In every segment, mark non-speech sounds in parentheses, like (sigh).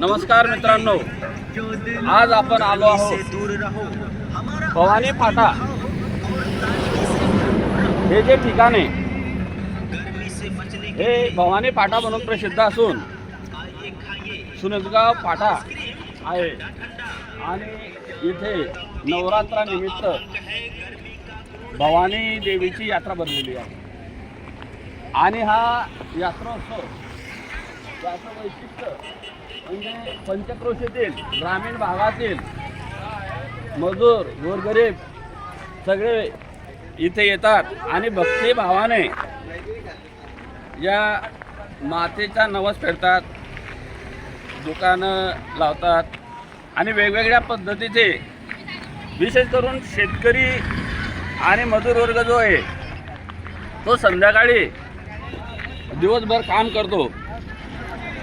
नमस्कार मित्रांनो. आज आपण आलो आहोत. भवानी फाटा. हे जे ठिकाण आहे. हे भवानी फाटा म्हणून प्रसिद्ध असून सुनसगाव फाटा आहे. आणि इथे नवरात्रानिमित्त भवानी देवीची यात्रा भरलेली आहे. आणि हा यात्रोत्सव याचं वैशिष्ट्य. म्हणजे पंचक्रोशीतील ग्रामीण भागातील मजूर गोरगरीब सगळे इथे येतात आणि भक्तिभावाने या मातेचा नवस फेडतात दुकानं लावतात आणि वेगवेगळ्या पद्धतीचे विशेष करून शेतकरी आणि मजूर वर्ग जो आहे तो संध्याकाळी दिवसभर काम करतो.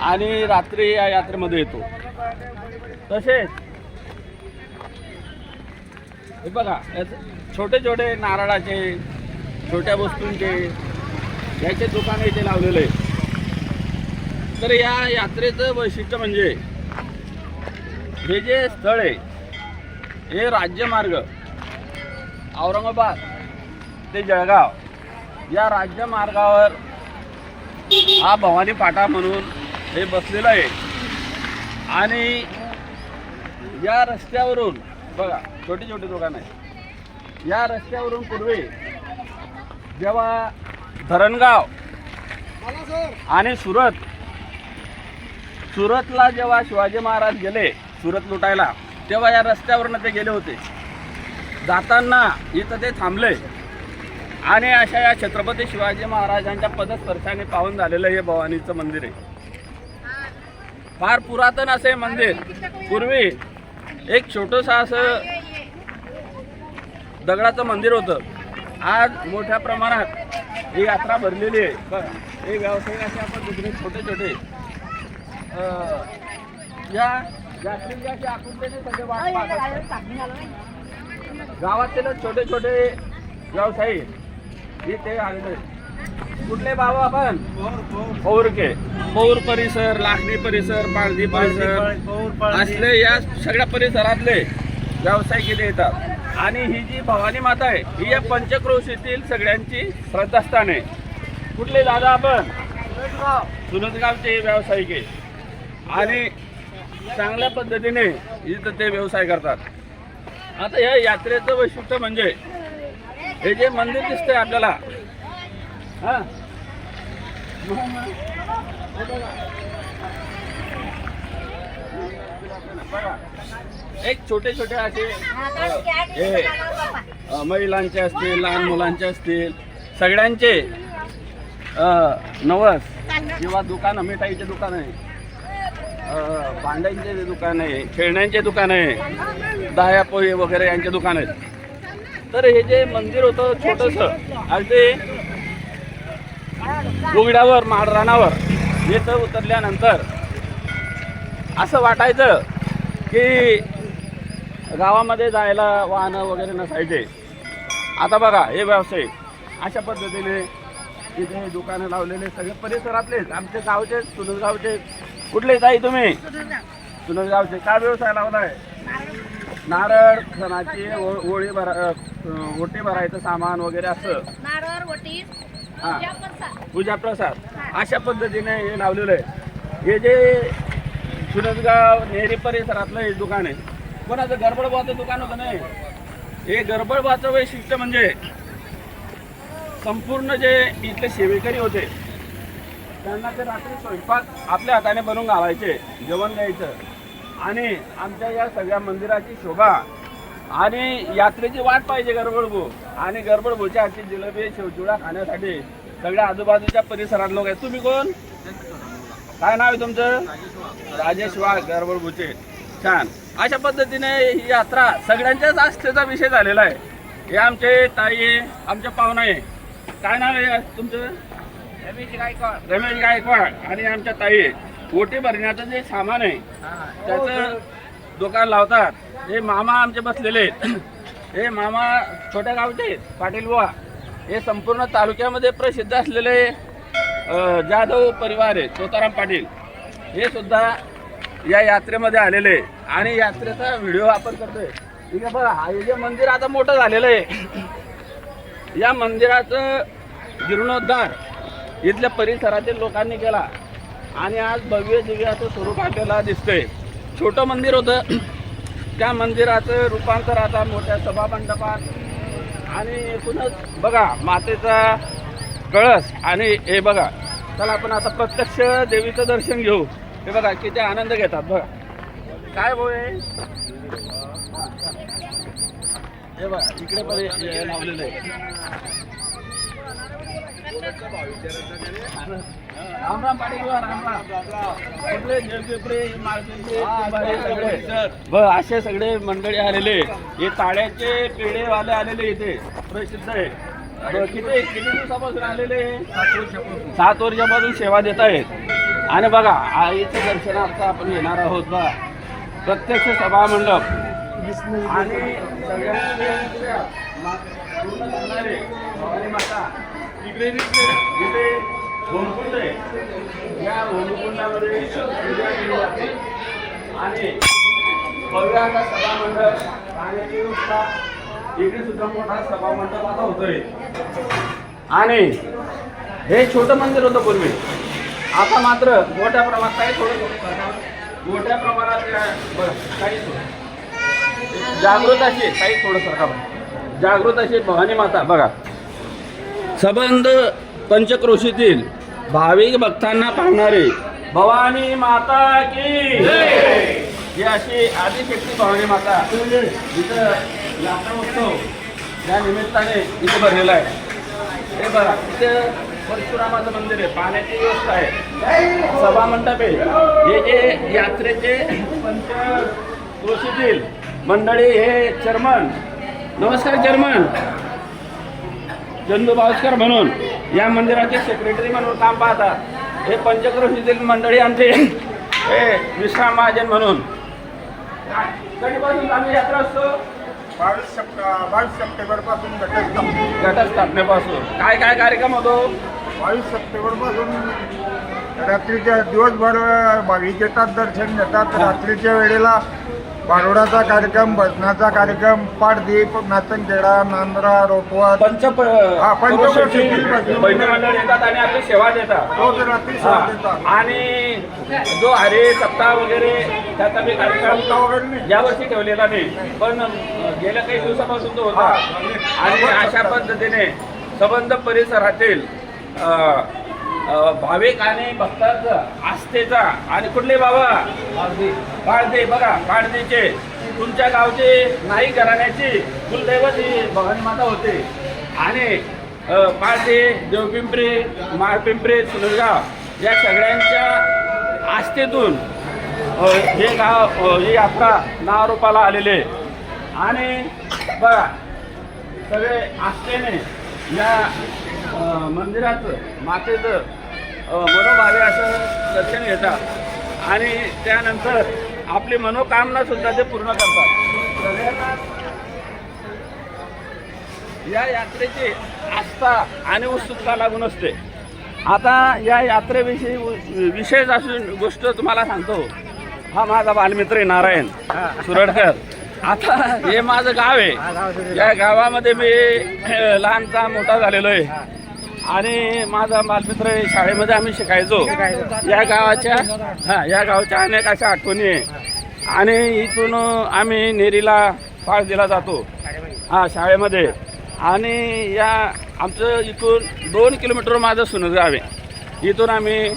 आणि रात्री या यात्रेमध्ये येतो. तसेच हे बघा छोटे छोटे नारळाचे छोट्या वस्तूंचे याचे दुकान इथे लावलेले आहे. तर या यात्रेचं वैशिष्ट्य म्हणजे हे जे स्थळ आहे हे राज्यमार्ग औरंगाबाद ते जळगाव या राज्यमार्गावर हा भवानी फाटा म्हणून हे बसलेलं आहे. आणि या रस्त्यावरून बघा छोटी छोटी दुकानं आहेत या रस्त्यावरून पूर्वी जेव्हा धरणगाव आणि सुरत सुरतला जेव्हा शिवाजी महाराज गेले सुरत लुटायला तेव्हा या रस्त्यावरनं ते गेले होते. जाताना इथं ते थांबले. आणि अशा या छत्रपती शिवाजी महाराजांच्या पदस्पर्शाने पावन झालेलं हे भवानीचं मंदिर आहे. फार पुरातन असे मंदिर पूर्वी एक छोटंसं असं दगडाचं मंदिर होतं आज मोठ्या प्रमाणात ही यात्रा भरलेली आहे हे व्यावसायिक अशा पद्धतीने छोटे छोटे अं, या यात्रेच्या सगळे वाट. गावातील छोटे छोटे व्यावसायिक इथे आलेले आहेत. कुठले बाबा आपण? पौरके. पौर परिसर लाखणी परिसर पाळदी परिसर. असले या सगळ्या परिसरातले व्यावसायिक इथे येतात. आणि ही जी भवानी माता आहे ही या पंचक्रोशीतील सगळ्यांची श्रद्धास्थान आहे. कुठले दादा आपण? सुनतगावचे व्यावसायिक आहे. आणि चांगल्या पद्धतीने इथं ते व्यवसाय करतात. आता या यात्रेचं वैशिष्ट्य म्हणजे हे जे मंदिर दिसतंय आपल्याला हा. एक छोटे छोटे असे हे महिलांचे असतील लहान मुलांचे असतील सगळ्यांचे नवस किंवा दुकानं मिठाईचे दुकान आहे. भांड्यांचे दुकान आहे खेळण्यांचे दुकान आहे दह्या पोहे वगैरे यांचे दुकान आहेत. तर हे जे मंदिर होतं छोटंसं अगदी उघड्यावर माळरानावर इथं उतरल्यानंतर असं वाटायचं की गावामध्ये जायला वाहनं वगैरे नसायचे. आता बघा हे व्यावसायिक अशा पद्धतीने इथे दुकानं लावलेले सगळे परिसरातलेच आमचे गावचे सुनसगावचे कुठले ताई तुम्ही? सुनसगावचे काय व्यवसाय लावलाय? नारळ सणाची ओ- ओळी भरा ओटी भरायचं सामान वगैरे असं नारळ ओटी पूजा प्रसाद पूजा प्रसाद अशा पद्धतीने हे लावलेलं आहे. हे जे सुरतगाव नेहरी परिसरातलं हे दुकान आहे. कोणाचं गडबडबाचं दुकान होतं नाही. हे गडबडबाचं वैशिष्ट्य म्हणजे संपूर्ण जे इथले सेवेकरी होते त्यांना ते रात्री स्वयंपाक आपल्या हाताने बनवून घालायचे जेवण द्यायचं. आणि आमच्या या सगळ्या मंदिराची शोभा आणि यात्रेची वाट पाहिजे गरबडभू. आणि गरबडभूच्या हातची जिलेबी शिवचुडा खाण्यासाठी सगळ्या आजूबाजूच्या परिसरात लोक आहेत. तुम्ही कोण? काय नाव आहे तुमचं? राजेश वाघ गरबडभूचे. छान. अशा पद्धतीने ही यात्रा सगळ्यांच्याच आस्थेचा विषय झालेला आहे. हे आमचे ताई आहे, आमचे पाहुणा आहे. काय नाव आहे तुमचं? रमेश गायकवाड. रमेश गायकवाड आणि आमच्या ताई. ओटी भरण्याचं जे सामान आहे त्याचं दुकान लावतात. हे मामा आमचे बसलेले आहेत. (clears throat) हे मामा छोट्या गावचे आहेत पाटील बुवा हे संपूर्ण तालुक्यामध्ये प्रसिद्ध असलेले जाधव परिवार आहे तोताराम पाटील. हे सुद्धा या यात्रेमध्ये आलेले आहे. आणि यात्रेचा व्हिडिओ आपण करतोय. ठीक आहे बघा हा जे मंदिर आता मोठं झालेलं आहे. या मंदिराचं जीर्णोद्धार इथल्या परिसरातील लोकांनी केला. आणि आज भव्य दिव्याचं स्वरूप आपल्याला दिसतंय. छोटं मंदिर होतं. त्या मंदिराचं रूपांतर आता मोठ्या सभामंडपात. आणि एकूणच बघा मातेचा कळस आणि हे बघा चला आपण आता प्रत्यक्ष देवीचं दर्शन घेऊ. हे बघा किती आनंद घेतात बघा. काय बोय हे? बघा इकडे पण लावलेलं आहे. राम राम पाटील राम राम. सगळे ब असे सगळे मंडळी आलेले. हे ताड्याचे पेढेवाले आलेले इथे. प्रसिद्ध आहे. ब, किती किती दिवसापासून आलेले सात वर्षापासून. सेवा देत आहेत. आणि बघा आईचं दर्शनार्थ आपण येणार आहोत बघा. प्रत्यक्ष सभा मंडप आणि सगळ्यांचे मा- होमकुंड आहे या होमकुंडामध्ये पूजा केली जाते. आणि भव्याचा असा पाण्याची व्यवस्था इकडे सुद्धा मोठा सभामंडप आता होतोय. आणि हे छोटं मंदिर होतं पूर्वी. आता मात्र मोठ्या प्रमाणात काही थोडं मोठ्या प्रमाणात काही जागृत अशी काही थोडं सरकार जागृत अशी भवानी माता बघा. सबंध पंचक्रोशीतील भाविक भक्तांना पाहणारे भवानी माता की ही अशी आदिशक्ती भवानी माता. इथं यात्रा उत्सव या निमित्ताने इथे भरलेला आहे. हे बघा इथे परशुरामाचं मंदिर आहे पाण्याची व्यवस्था आहे. सभा मंडप आहे. हे जे यात्रेचे पंचक्रोशीतील मंडळी हे चर्मन नमस्कार चर्मन चंदू भास्कर म्हणून. या मंदिराचे सेक्रेटरी म्हणून काम पाहतात. हे पंचक्रोशीतील मंडळी आमचे. हे विश्राम महाजन म्हणून. कधीपासून आम्ही यात्रा असतो? बावीस सप्टेंबर बावीस सप्टेंबरपासून घटक घटस्थापनेपासून. काय काय कार्यक्रम होतो? बावीस सप्टेंबरपासून रात्रीच्या दिवसभर भाविक येतात दर्शन घेतात. रात्रीच्या वेळेला बारोडाचा कार्यक्रम भजनाचा कार्यक्रम पाठदीप नाचनखेडा नांदरा रोपवत. पंच हा, पंचक्रोशीतील बहिणी मंडळ येतात आणि आपली सेवा देतात. रोज रात्री हा. सेवा देतात. आणि जो हरे सप्ताह वगैरे त्याचा मी कार्यक्रम नाही. यावर्षी ठेवलेला नाही. पण गेल्या काही दिवसापासून तो होता. आणि अशा पद्धतीने संबंध परिसरातील भाविक आणि भक्तांचं आस्थेचा आणि कुठले बाबा? पाळदे बघा पाळदेचे तुमच्या गावचे नाही घराण्याची कुलदैवत ही भवानी माता होते. आणि पाळदे देवपिंपरी माळपिंपरी सुनगाव या सगळ्यांच्या आस्थेतून हे गाव हे ही यात्रा नावारूपाला आलेले. आणि बघा सगळे आस्थेने या मंदिराचं मातेचं मनोभावे असं दर्शन घेतात आणि त्यानंतर आपली मनोकामना सुद्धा ते पूर्ण करतात. या यात्रेची आस्था आणि उत्सुकता लागून असते. आता या यात्रेविषयी विशेष अशी गोष्ट तुम्हाला सांगतो. हा माझा बालमित्र आहे नारायण सुरडकर. आता हे माझं गाव आहे. या गावामध्ये मी लहानचा मोठा झालेलो आहे. आणि माझा बालमित्र शाळेमध्ये आम्ही शिकायचो. या गावाच्या हा या गावच्या अनेक अशा आठवणी आहे. आणि इथून आम्ही नेरीला पाळ दिला जातो. हा शाळेमध्ये. आणि या आमचं इथून दोन किलोमीटर माझं सुनगाव आहे. इथून आम्ही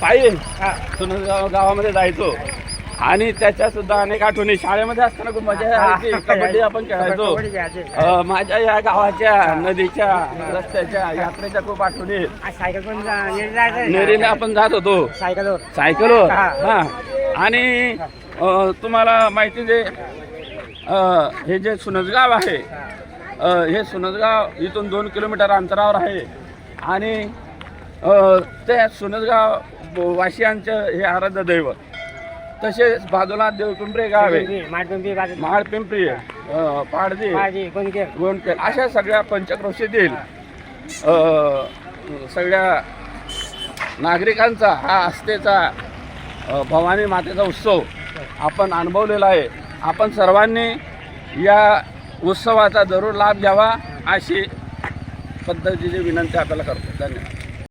पायी सुनगाव गावामध्ये जायचो. आणि त्याच्या सुद्धा अनेक आठवणी. शाळेमध्ये असताना खूप मजा यायची. कबड्डी आपण खेळायचो. अ, माझ्या या गावाच्या नदीच्या रस्त्याच्या यात्रेच्या खूप आठवणी. आहेत. सायकल पण जा- नेरीला आपण जात होतो. सायकलवर. सायकलवर. हा. हा. आणि अ, तुम्हाला माहिती दे अ, हे जे सुनसगाव आहे अ, हे सुनसगाव इथून दोन किलोमीटर अंतरावर आहे. आणि अ, त्या सुनसगाव वासियांचं हे आराध्य दैवत. तसेच बाजूला देवपिंपरे गाव आहे. बाजू आहे. अ, पाडदी कोणते गोंडकेल अशा सगळ्या पंचक्रोशीतील अ, सगळ्या नागरिकांचा हा आस्थेचा अ, भवानी मातेचा उत्सव आपण अनुभवलेला आहे. आपण सर्वांनी या उत्सवाचा जरूर लाभ घ्यावा अशी पद्धतीची विनंती आपल्याला करतो. धन्यवाद.